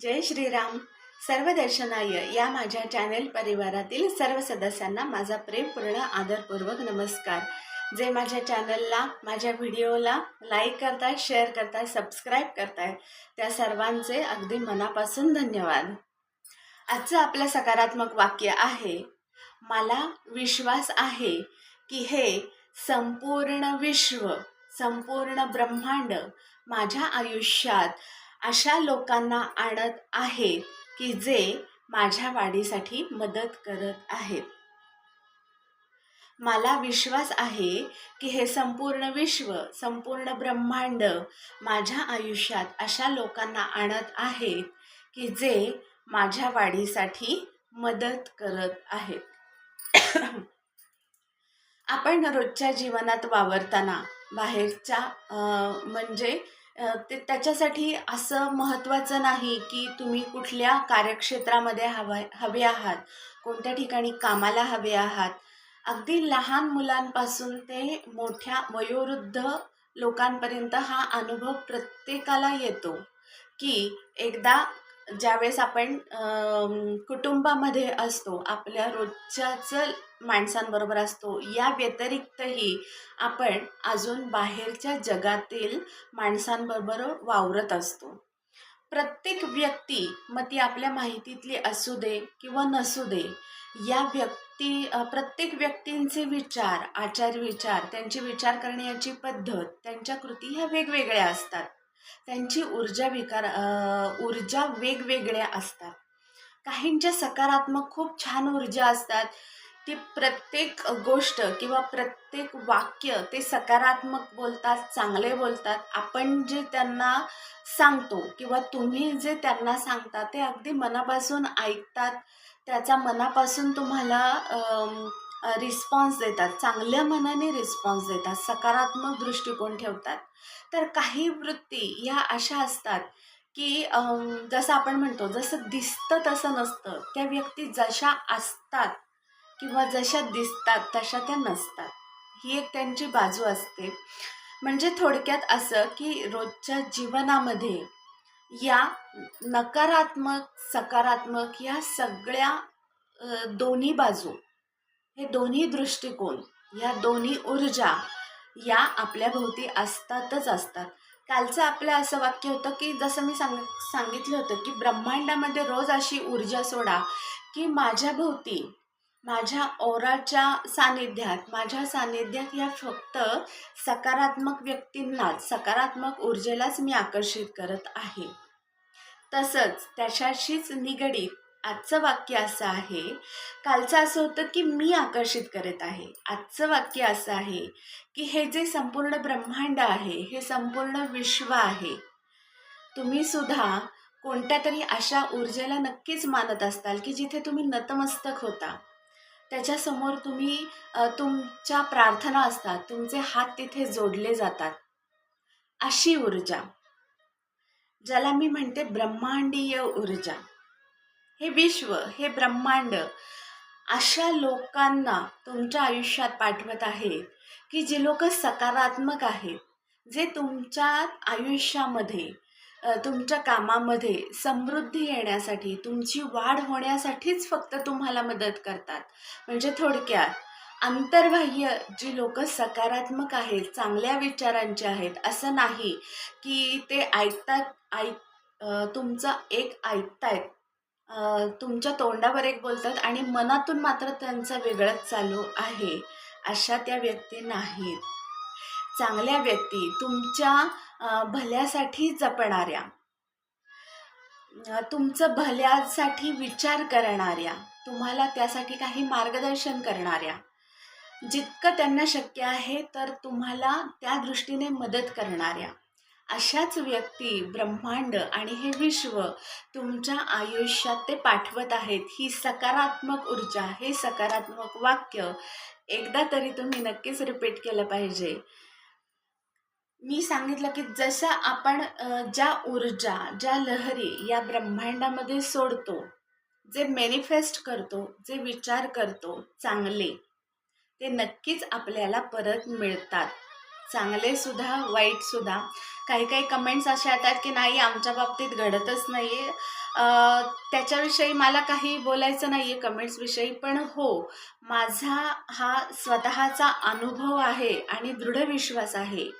जय श्रीराम. सर्व दर्शनाय या माझ्या चॅनेल परिवारातील सर्व सदस्यांना माझा प्रेमपूर्ण आदरपूर्वक नमस्कार. जे माझ्या चॅनलला माझ्या व्हिडिओला लाईक करताय शेअर करताय सबस्क्राईब करताय त्या सर्वांचे अगदी मनापासून धन्यवाद. आजचं आपलं सकारात्मक वाक्य आहे मला विश्वास आहे की हे संपूर्ण विश्व संपूर्ण ब्रह्मांड माझ्या आयुष्यात अशा लोकांना आणत आहेत की जे माझ्या वाढीसाठी मदत करत आहेत. मला विश्वास आहे की हे संपूर्ण विश्व संपूर्ण ब्रह्मांड माझ्या आयुष्यात अशा लोकांना आणत आहेत की जे माझ्या वाढीसाठी मदत करत आहेत. आपण रोजच्या जीवनात वावरताना बाहेरच्या म्हणजे ते त्याच्यासाठी असं महत्त्वाचं नाही की तुम्ही कुठल्या कार्यक्षेत्रामध्ये हवा हवे आहात कोणत्या ठिकाणी कामाला हवे आहात. अगदी लहान मुलांपासून ते मोठ्या वयोवृद्ध लोकांपर्यंत हा अनुभव प्रत्येकाला येतो की एकदा ज्यावेळेस आपण कुटुंबामध्ये असतो आपल्या रोजच्याच माणसांबरोबर असतो या व्यतिरिक्तही आपण अजून बाहेरच्या जगातील माणसांबरोबर वावरत असतो. प्रत्येक व्यक्ती मग ती आपल्या माहितीतली असू दे किंवा नसू दे या व्यक्ती प्रत्येक व्यक्तींचे विचार आचार विचार त्यांची विचार करण्याची पद्धत त्यांच्या कृती ह्या वेगवेगळ्या असतात. त्यांची ऊर्जा विकार ऊर्जा वेगवेगळ्या असतात. काहींच्या सकारात्मक खूप छान ऊर्जा असतात. ती प्रत्येक गोष्ट किंवा प्रत्येक वाक्य ते सकारात्मक बोलतात चांगले बोलतात. आपण जे त्यांना सांगतो किंवा तुम्ही जे त्यांना सांगता ते अगदी मनापासून ऐकतात. त्याचा मनापासून तुम्हाला रिस्पॉन्स देतात. चांगल्या मनाने रिस्पॉन्स देतात. सकारात्मक दृष्टिकोन ठेवतात. तर काही वृत्ती ह्या अशा असतात की जसं आपण म्हणतो जसं दिसतं तसं नसतं. त्या व्यक्ती जशा असतात किंवा जशा दिसतात तशा त्या नसतात. ही एक त्यांची बाजू असते. म्हणजे थोडक्यात असं की रोजच्या जीवनामध्ये या नकारात्मक सकारात्मक या सगळ्या दोन्ही बाजू हे दोन्ही दृष्टिकोन या दोन्ही ऊर्जा या आपल्या भोवती असतातच असतात. कालचं आपलं असं वाक्य होतं की जसं मी सांग सांगितलं होतं की ब्रह्मांडामध्ये रोज अशी ऊर्जा सोडा की माझ्या भोवती माझ्या ओराच्या सानिध्यात माझ्या सानिध्यात या फक्त सकारात्मक व्यक्तींनाच सकारात्मक ऊर्जेलाच मी आकर्षित करत आहे. तसंच त्याच्याशीच निगडीत आजचं वाक्य असं आहे कालचं असं होतं की मी आकर्षित करत आहे. आजचं वाक्य असं आहे की हे जे संपूर्ण ब्रह्मांड आहे हे संपूर्ण विश्व आहे. तुम्ही सुद्धा कोणत्या तरी अशा ऊर्जेला नक्कीच मानत असताल की जिथे तुम्ही नतमस्तक होता. त्याच्यासमोर तुम्ही तुमच्या प्रार्थना असतात तुमचे हात तिथे जोडले जातात. अशी ऊर्जा. ज्याला मी म्हणते ब्रह्मांडीय ऊर्जा. हे विश्व हे ब्रह्मांड अशा लोकांना तुमच्या आयुष्यात पाठवत आहे की जे लोक सकारात्मक आहेत जे तुमच्या आयुष्यामध्ये तुमच्या कामामध्ये समृद्धी येण्यासाठी तुमची वाढ होण्यासाठीच फक्त तुम्हाला मदत करतात. म्हणजे थोडक्यात अंतर्बाह्य जी लोक सकारात्मक आहेत चांगल्या विचारांचे आहेत असं नाही की ते ऐकतात ऐक तुमचं एक ऐकतायत. तुमच्या तोंडावर एक बोलतात आणि मनातून मात्र त्यांचं वेगळंच चालू आहे. अशा त्या व्यक्ती नाहीत. चांगल्या व्यक्ती तुमच्या भल्यासाठी जपणाऱ्या. तुमचं भल्यासाठी विचार करणाऱ्या. तुम्हाला त्यासाठी काही मार्गदर्शन करणाऱ्या. जितकं त्यांना शक्य आहे तर तुम्हाला त्या दृष्टीने मदत करणाऱ्या. अशाच व्यक्ती ब्रह्मांड आणि हे विश्व तुमच्या आयुष्यात ते पाठवत आहेत. ही सकारात्मक ऊर्जा हे सकारात्मक वाक्य एकदा तरी तुम्ही नक्कीच रिपीट केलं पाहिजे. मी सांगितलं की जसं आपण ज्या ऊर्जा ज्या लहरी या ब्रह्मांडामध्ये सोडतो जे मॅनिफेस्ट करतो जे विचार करतो चांगले ते नक्कीच आपल्याला परत मिळतात. चांगले सुद्धा वाईट सुद्धा. काही काही कमेंट्स अशा येतात की नाही आमच्या बाबतीत घडतच नाही आहे त्याच्याविषयी मला काही बोलायचं नाही आहे कमेंट्सविषयी पण हो माझा हा स्वतःचा अनुभव आहे आणि दृढ विश्वास आहे.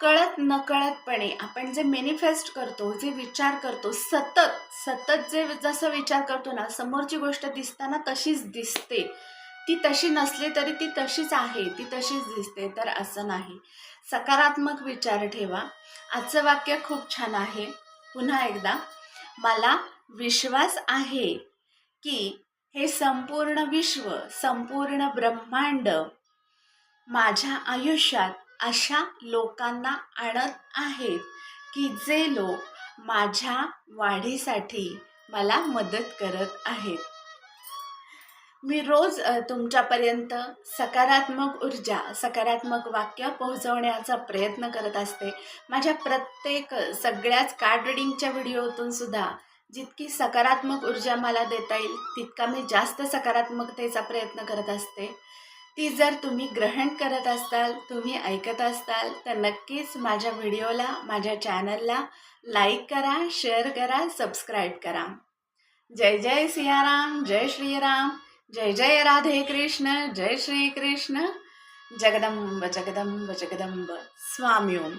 कळत नकळतपणे आपण जे मॅनिफेस्ट करतो जे विचार करतो सतत सतत जे जसं विचार करतो ना समोरची गोष्ट दिसताना तशीच दिसते. ती तशी नसली तरी ती तशीच आहे ती तशीच दिसते तर असं नाही. सकारात्मक विचार ठेवा. आजचं वाक्य खूप छान आहे. पुन्हा एकदा मला विश्वास आहे की हे संपूर्ण विश्व संपूर्ण ब्रह्मांड माझ्या आयुष्यात अशा लोकांना आणत आहेत की जे लोक माझ्या वाढीसाठी मला मदत करत आहेत. मी रोज तुमच्यापर्यंत सकारात्मक ऊर्जा सकारात्मक वाक्य पोहोचवण्याचा प्रयत्न करत असते. माझ्या प्रत्येक सगळ्याच कार्ड रिडिंगच्या व्हिडिओतून सुद्धा जितकी सकारात्मक ऊर्जा मला देता येईल तितका मी जास्त सकारात्मकतेचा प्रयत्न करत असते. ती जर तुम्ही ग्रहण करत असाल तुम्ही ऐकत असाल तर नक्कीच माझ्या व्हिडिओला माझ्या चॅनलला लाईक करा शेअर करा सबस्क्राईब करा. जय जय सियाराम जय श्रीराम. जय जय राधे कृष्ण जय श्री कृष्ण। जगदंब जगदंब जगदंब। स्वामी ओम।